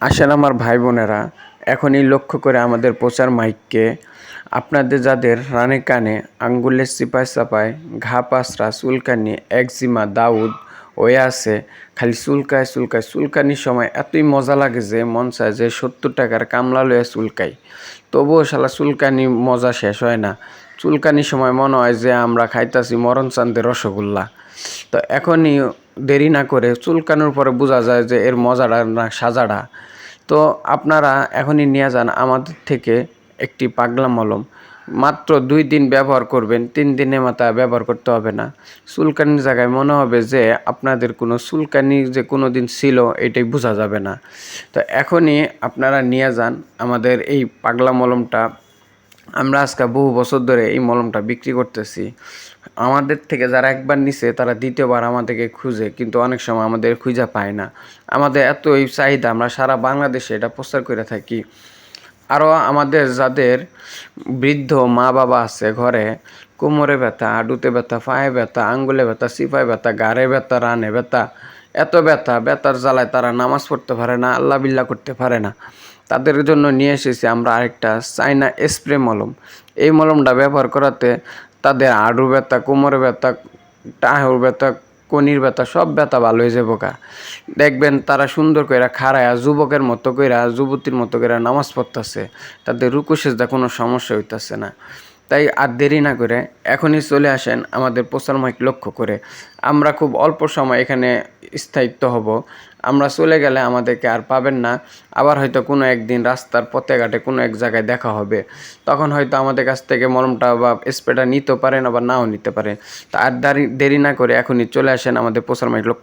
আসেন আমার ভাই বোনেরা এখনই লক্ষ্য করে আমাদের প্রচার মাইককে। আপনাদের যাদের রানে কানে, আঙ্গুলের চিপায় চাপায় ঘা পাসরা চুলকানি, একজিমা, দাউদ হয়ে আছে, খালি চুলকায় চুলকায়, চুলকানির সময় এতই মজা লাগে যে মন চায় যে সত্তর টাকার কামলা লয়ে চুলকাই। তবুও শালা চুলকানি মজা শেষ হয় না। চুলকানির সময় মনে হয় যে আমরা খাইতাছি মরণ চান্দের রসগোল্লা। তো এখনই দেরি না করে চুলকানোর পরে বোঝা যায় যে এর মজাটা না সাজাটা। তো আপনারা এখনই নিয়ে যান আমাদের থেকে একটি পাগলা মলম। মাত্র দুই দিন ব্যবহার করবেন, তিন দিনের মাথা ব্যবহার করতে হবে না। চুলকানির জায়গায় মনে হবে যে আপনাদের কোনো চুলকানি যে কোনো দিন ছিল, এটাই বোঝা যাবে না। তো এখনই আপনারা নিয়ে যান আমাদের এই পাগলা মলমটা। আমরা আজকে বহু বছর ধরে এই মলমটা বিক্রি করতেছি। আমাদের থেকে যারা একবার নিছে, তারা দ্বিতীয়বার আমাদেরকে খুঁজে, কিন্তু অনেক সময় আমাদের খুঁজে পায় না। আমাদের এতই চাহিদা, আমরা সারা বাংলাদেশে এটা প্রচার করে থাকি। আরও আমাদের যাদের বৃদ্ধ মা বাবা আছে ঘরে, কোমরে ব্যথা, হাঁটুতে ব্যথা, পায়ে ব্যথা, আঙ্গুলে ব্যথা সিপায় ব্যথা গাড়ে ব্যথা, রানে ব্যথা, এত ব্যথা, ব্যথার জ্বালায় তারা নামাজ পড়তে পারে না, আল্লাহ বিল্লাহ করতে পারে না। তাদের জন্য নিয়ে এসেছি আমরা আরেকটা চাইনা স্প্রে মলম। এই মলমটা ব্যবহার করাতে তাদের হাঁড়ু ব্যথা কোমর ব্যথা, টাহুর ব্যথা, কনির ব্যথা, সব ব্যথা ভালো হয়ে যাব কা দেখবেন তারা সুন্দর কইরা খাড়ায়া যুবকের মতো কইরা, যুবতীর মতো কইরা নামাজ পড়তেছে। তাদের রুকু সেজদা কোনো সমস্যা হইতাছে না। তাই আর দেরি না করে এখনই চলে আসেন আমাদের প্রচার মাইক লক্ষ্য করে। আমরা খুব অল্প সময় এখানে স্থায়িত্ব হব। আমরা চলে গেলে আমাদেরকে আর পাবেন না। আবার হয়তো কোনো একদিন রাস্তার পথে ঘাটে কোনো এক জায়গায় দেখা হবে। তখন হয়তো আমাদের কাছ থেকে মলমটা বা স্প্রেটা নিতে পারেন, আবার নাও নিতে পারেন। তা আর দেরি দেরি না করে এখনই চলে আসেন আমাদের প্রচার মাইক লক্ষ্য